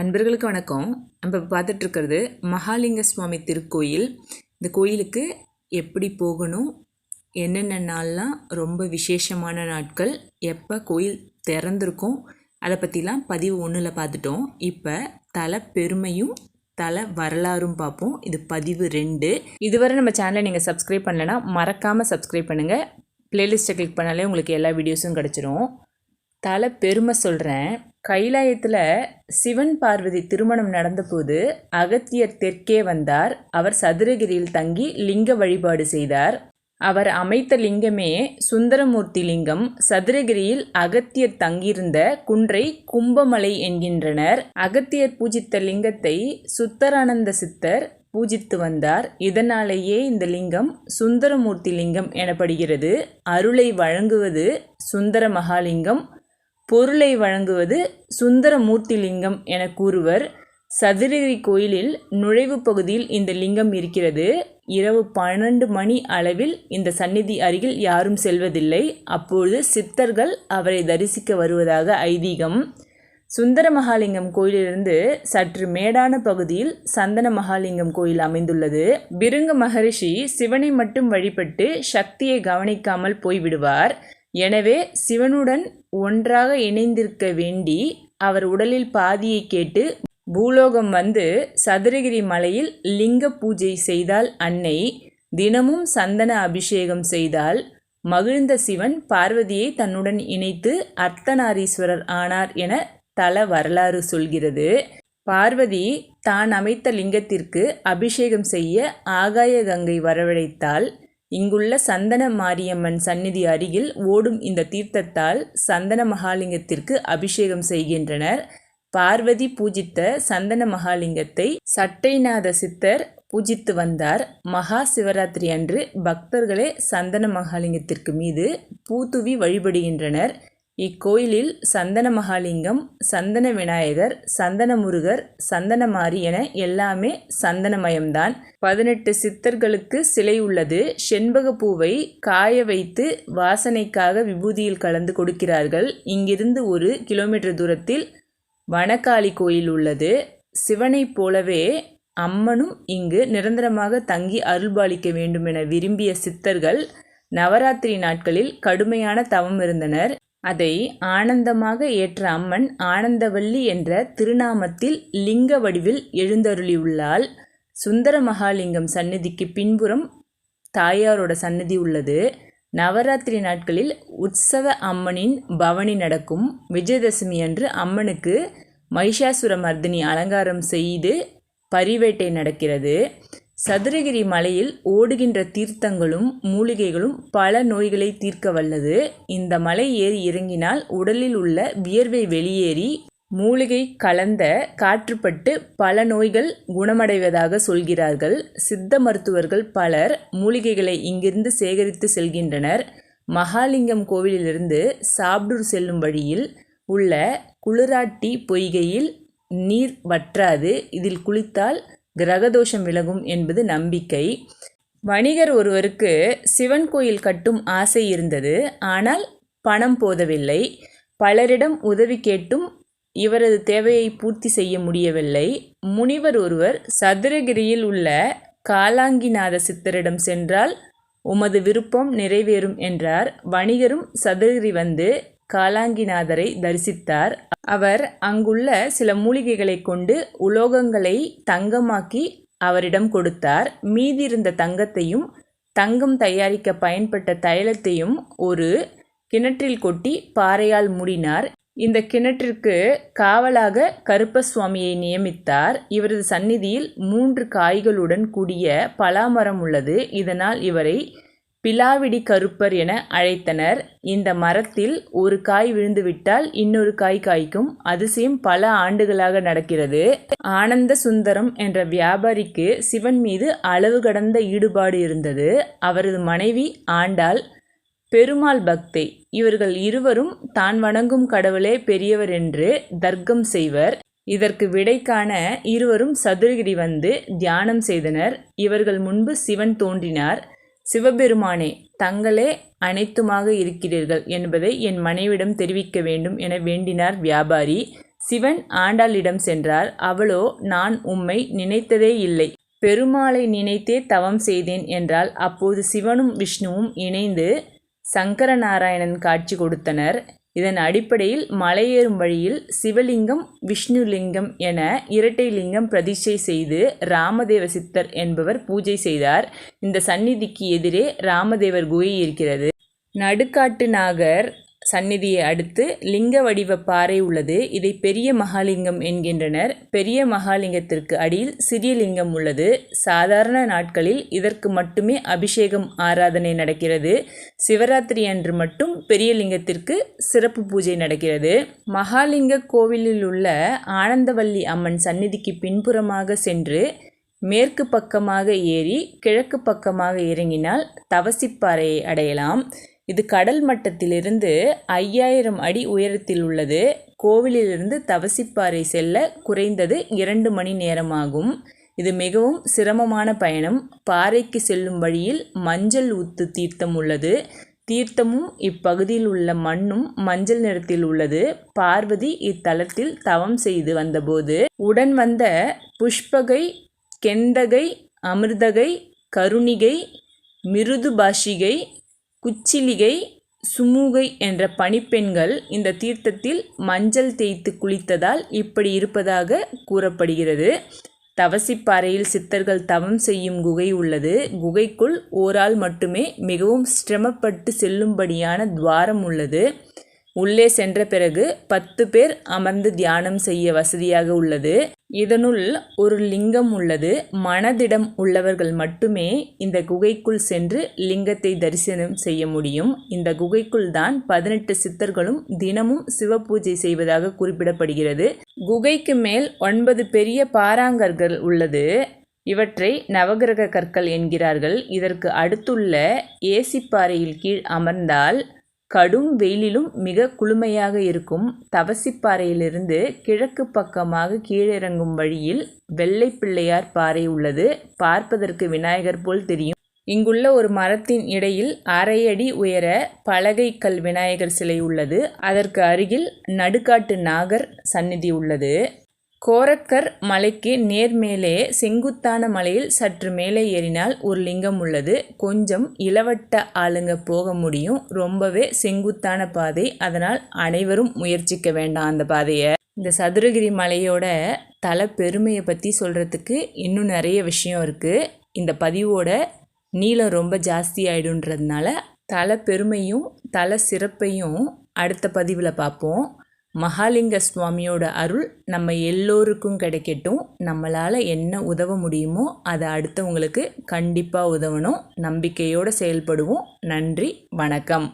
அன்பர்களுக்கு வணக்கம். நம்ம இப்போ பார்த்துட்டு இருக்கிறது மகாலிங்க சுவாமி திருக்கோயில். இந்த கோயிலுக்கு எப்படி போகணும்? என்னென்ன நாள்லாம் ரொம்ப விசேஷமான நாட்கள்? எப்போ கோயில் திறந்திருக்கும்? அதை பற்றிலாம் பதிவு ஒன்றில் பார்த்துட்டோம். இப்போ தல பெருமையும் தல வரலாறும் பார்ப்போம். இது பதிவு ரெண்டு. இதுவரை நம்ம சேனலை நீங்கள் சப்ஸ்கிரைப் பண்ணலைன்னா மறக்காமல் சப்ஸ்கிரைப் பண்ணுங்கள் ப்ளேலிஸ்ட்டை கிளிக் பண்ணாலே உங்களுக்கு எல்லா வீடியோஸும் கிடச்சிரும். தல பெருமை சொல்கிறேன் கைலாயத்தில் சிவன் பார்வதி திருமணம் நடந்தபோது அகத்தியர் தெற்கே வந்தார். அவர் சதுரகிரியில் தங்கி லிங்க வழிபாடு செய்தார். அவர் அமைத்த லிங்கமே சுந்தரமூர்த்தி லிங்கம். சதுரகிரியில் அகத்தியர் தங்கியிருந்த குன்றை கும்பமலை என்கின்றனர். அகத்தியர் பூஜித்த லிங்கத்தை சுத்தரானந்த சித்தர் பூஜித்து வந்தார். இதனாலேயே இந்த லிங்கம் சுந்தரமூர்த்தி லிங்கம் எனப்படுகிறது. அருளை வழங்குவது சுந்தர மகாலிங்கம். பொருளை வழங்குவது சுந்தரமூர்த்திலிங்கம் என கூறுவர். சதுரகிரி கோயிலில் நுழைவு பகுதியில் இந்த லிங்கம் இருக்கிறது. இரவு பன்னெண்டு மணி அளவில் இந்த சந்நிதி அருகில் யாரும் செல்வதில்லை. அப்பொழுது சித்தர்கள் அவரை தரிசிக்க வருவதாக ஐதீகம். சுந்தர மகாலிங்கம் கோயிலிலிருந்து சற்று மேடான பகுதியில் சந்தன மகாலிங்கம் கோயில் அமைந்துள்ளது. பிருங்க மகரிஷி சிவனை மட்டும் வழிபட்டு சக்தியை கவனிக்காமல் போய்விடுவார். எனவே சிவனுடன் ஒன்றாக இணைந்திருக்க வேண்டி அவர் உடலில் பாதியை கேட்டு பூலோகம் வந்து சதுரகிரி மலையில் லிங்க பூஜை செய்தால் அன்னை தினமும் சந்தன அபிஷேகம் செய்தால் மகிழ்ந்த சிவன் பார்வதியை தன்னுடன் இணைத்து அர்த்தநாரீஸ்வரர் ஆனார் என தல வரலாறு சொல்கிறது. பார்வதி தான் அமைத்த லிங்கத்திற்கு அபிஷேகம் செய்ய ஆகாய கங்கை வரவழைத்தால் இங்குள்ள சந்தன மாரியம்மன் சந்நிதி அருகில் ஓடும் இந்த தீர்த்தத்தால் சந்தன மகாலிங்கத்திற்கு அபிஷேகம் செய்கின்றனர். பார்வதி பூஜித்த சந்தன மகாலிங்கத்தை சட்டைநாத சித்தர் பூஜித்து வந்தார். மகா சிவராத்திரி அன்று பக்தர்களே சந்தன மகாலிங்கத்திற்கு மீது பூத்துவி வழிபடுகின்றனர். இக்கோயிலில் சந்தன மகாலிங்கம் சந்தன விநாயகர் சந்தன முருகர் சந்தன மாரி என எல்லாமே சந்தனமயம்தான். பதினெட்டு சித்தர்களுக்கு சிலை உள்ளது. செண்பக பூவை காய வைத்து வாசனைக்காக விபூதியில் கலந்து கொடுக்கிறார்கள். இங்கிருந்து ஒரு கிலோமீட்டர் தூரத்தில் வனக்காளி கோயில் உள்ளது. சிவனைப் போலவே அம்மனும் இங்கு நிரந்தரமாக தங்கி அருள்பாலிக்க வேண்டும் என விரும்பிய சித்தர்கள் நவராத்திரி நாட்களில் கடுமையான தவம் இருந்தனர். அதை ஆனந்தமாக ஏற்ற அம்மன் ஆனந்தவல்லி என்ற திருநாமத்தில் லிங்க வடிவில் எழுந்தருளியுள்ளால் சுந்தர மகாலிங்கம் சந்நிதிக்கு பின்புறம் தாயாரோட சன்னதி உள்ளது. நவராத்திரி நாட்களில் உற்சவ அம்மனின் பவனி நடக்கும் விஜயதசமி அன்று அம்மனுக்கு மகிஷாசுர மர்தினி அலங்காரம் செய்து பரிவேட்டை நடக்கிறது. சதுரகிரி மலையில் ஓடுகின்ற தீர்த்தங்களும் மூலிகைகளும் பல நோய்களை தீர்க்க வல்லது. இந்த மலை ஏறி இறங்கினால் உடலில் உள்ள வியர்வை வெளியேறி மூலிகை கலந்த காற்றுப்பட்டு பல நோய்கள் குணமடைவதாக சொல்கிறார்கள். சித்த மருத்துவர்கள் பலர் மூலிகைகளை இங்கிருந்து சேகரித்து செல்கின்றனர். மகாலிங்கம் கோவிலிலிருந்து சாப்டூர் செல்லும் வழியில் உள்ள குளிராட்டி பொய்கையில் நீர் வற்றாது. இதில் குளித்தால் கிரகதோஷம் விலகும் என்பது நம்பிக்கை. வணிகர் ஒருவருக்கு சிவன் கோயில் கட்டும் ஆசை இருந்தது. ஆனால் பணம் போதவில்லை. பலரிடம் உதவி கேட்டும் இவரது தேவையை பூர்த்தி செய்ய முடியவில்லை. முனிவர் ஒருவர் சதுரகிரியில் உள்ள காலாங்கிநாத சித்தரிடம் சென்றால் உமது விருப்பம் நிறைவேறும் என்றார். வணிகரும் சதுரகிரி வந்து காலாங்கிநாதரை தரிசித்தார். அவர் அங்குள்ள சில மூலிகைகளை கொண்டு உலோகங்களை தங்கமாக்கி அவரிடம் கொடுத்தார். மீதிருந்த தங்கத்தையும் தங்கம் தயாரிக்க பயன்பட்ட தைலத்தையும் ஒரு கிணற்றில் கொட்டி பாறையால் மூடினார். இந்த கிணற்றிற்கு காவலாக கருப்பசுவாமியை நியமித்தார். இவரது சந்நிதியில் மூன்று காய்களுடன் கூடிய பலாமரம் உள்ளது. இதனால் இவரை பிலாவிடி கருப்பர் என அழைத்தனர். இந்த மரத்தில் ஒரு காய் விழுந்துவிட்டால் இன்னொரு காய் காய்க்கும். அதிசயம் பல ஆண்டுகளாக நடக்கிறது. ஆனந்த சுந்தரம் என்ற வியாபாரிக்கு சிவன் மீது அளவு கடந்த ஈடுபாடு இருந்தது. அவரது மனைவி ஆண்டாள் பெருமாள் பக்தை. இவர்கள் இருவரும் தான் வணங்கும் கடவுளே பெரியவர் என்று தர்க்கம் செய்வர். இதற்கு விடை காண இருவரும் சதுரகிரி வந்து தியானம் செய்தனர். இவர்கள் முன்பு சிவன் தோன்றினார். சிவபெருமானே தங்களே அனைத்துமாக இருக்கிறீர்கள் என்பதை என் மனைவிடம் தெரிவிக்க வேண்டும் என வேண்டினார் வியாபாரி. சிவன் ஆண்டாளிடம் சென்றார். அவளோ நான் உம்மை நினைத்ததே இல்லை. பெருமாளை நினைத்தே தவம் செய்தேன் என்றால் அப்போது சிவனும் விஷ்ணுவும் இணைந்து சங்கரநாராயணன் காட்சி கொடுத்தனர். இதன் அடிப்படையில் மலையேறும் வழியில் சிவலிங்கம் விஷ்ணுலிங்கம் என இரட்டை லிங்கம் பிரதிஷ்டை செய்து ராமதேவ சித்தர் என்பவர் பூஜை செய்தார். இந்த சந்நிதிக்கு எதிரே ராமதேவர் குகை இருக்கிறது நடுக்காட்டு நாகர் சந்நிதியை அடுத்து லிங்க வடிவ பாறை உள்ளது. இதை பெரிய மகாலிங்கம் என்கின்றனர். பெரிய மகாலிங்கத்திற்கு அடியில் சிறிய லிங்கம் உள்ளது. சாதாரண நாட்களில் இதற்கு மட்டுமே அபிஷேகம் ஆராதனை நடக்கிறது. சிவராத்திரி அன்று மட்டும் பெரிய லிங்கத்திற்கு சிறப்பு பூஜை நடக்கிறது. மகாலிங்க கோவிலில் உள்ள ஆனந்தவல்லி அம்மன் சந்நிதிக்கு பின்புறமாக சென்று மேற்கு பக்கமாக ஏறி கிழக்கு பக்கமாக இறங்கினால் தவசிப்பாறையை அடையலாம். இது கடல் மட்டத்திலிருந்து ஐயாயிரம் அடி உயரத்தில் உள்ளது. கோவிலிலிருந்து தவசிப்பாறை செல்ல குறைந்தது இரண்டு மணி நேரமாகும். இது மிகவும் சிரமமான பயணம். பாறைக்கு செல்லும் வழியில் மஞ்சள் ஊத்து தீர்த்தம் உள்ளது. தீர்த்தமும் இப்பகுதியில் உள்ள மண்ணும் மஞ்சள் நிறத்தில் உள்ளது. பார்வதி இத்தலத்தில் தவம் செய்து வந்தபோது உடன் வந்த புஷ்பகை கெந்தகை அமிர்தகை கருணிகை மிருதுபாஷிகை குச்சிலிகை சுமூகை என்ற பணிப்பெண்கள் இந்த தீர்த்தத்தில் மஞ்சள் தேய்த்து குளித்ததால் இப்படி இருப்பதாக கூறப்படுகிறது. தவசிப்பாறையில் சித்தர்கள் தவம் செய்யும் குகை உள்ளது. குகைக்குள் ஓரால் மட்டுமே மிகவும் சிரமப்பட்டு செல்லும்படியான துவாரம் உள்ளது. உள்ளே சென்ற பிறகு பத்து பேர் அமர்ந்து தியானம் செய்ய வசதியாக உள்ளது. இதனுள் ஒரு லிங்கம் உள்ளது. மனதிடம் உள்ளவர்கள் மட்டுமே இந்த குகைக்குள் சென்று லிங்கத்தை தரிசனம் செய்ய முடியும். இந்த குகைக்குள் தான் பதினெட்டு சித்தர்களும் தினமும் சிவ பூஜை செய்வதாக குறிப்பிடப்படுகிறது. குகைக்கு மேல் ஒன்பது பெரிய பாறாங்கற்கள் உள்ளது. இவற்றை நவகிரக கற்கள் என்கிறார்கள். இதற்கு அடுத்துள்ள ஏசிப்பாறையில் கீழ் அமர்ந்தால் கடும் வெயிலிலும் மிக குளுமையாக இருக்கும் தவசிப்பாறையிலிருந்து கிழக்கு பக்கமாக கீழிறங்கும் வழியில் வெள்ளை பிள்ளையார் பாறை உள்ளது. பார்ப்பதற்கு விநாயகர் போல் தெரியும். இங்குள்ள ஒரு மரத்தின் இடையில் அரை அடி உயர பலகை கல் விநாயகர் சிலை உள்ளது. அதற்கு அருகில் நடுக்காட்டு நாகர் சந்நிதி உள்ளது. கோரக்கர் மலைக்கு நேர்மேலே செங்குத்தான மலையில் சற்று மேலே ஏறினால் ஒரு லிங்கம் உள்ளது. கொஞ்சம் இளவட்ட ஆளுங்க போக முடியும். ரொம்பவே செங்குத்தான பாதை. அதனால் அனைவரும் முயற்சிக்க வேண்டாம் அந்த பாதையை. இந்த சதுரகிரி மலையோட தல பெருமையை பற்றி சொல்கிறதுக்கு இன்னும் நிறைய விஷயம் இருக்குது இந்த பதிவோட நீளம் ரொம்ப ஜாஸ்தி ஆகிடுன்றதுனால தல பெருமையும் தல சிறப்பையும் அடுத்த பதிவில் பார்ப்போம். மகாலிங்க சுவாமியோட அருள் நம்ம எல்லோருக்கும் கிடைக்கட்டும். நம்மளால் என்ன உதவ முடியுமோ அதை அடுத்தவங்களுக்கு கண்டிப்பாக உதவணும். நம்பிக்கையோடு செயல்படுவோம். நன்றி வணக்கம்.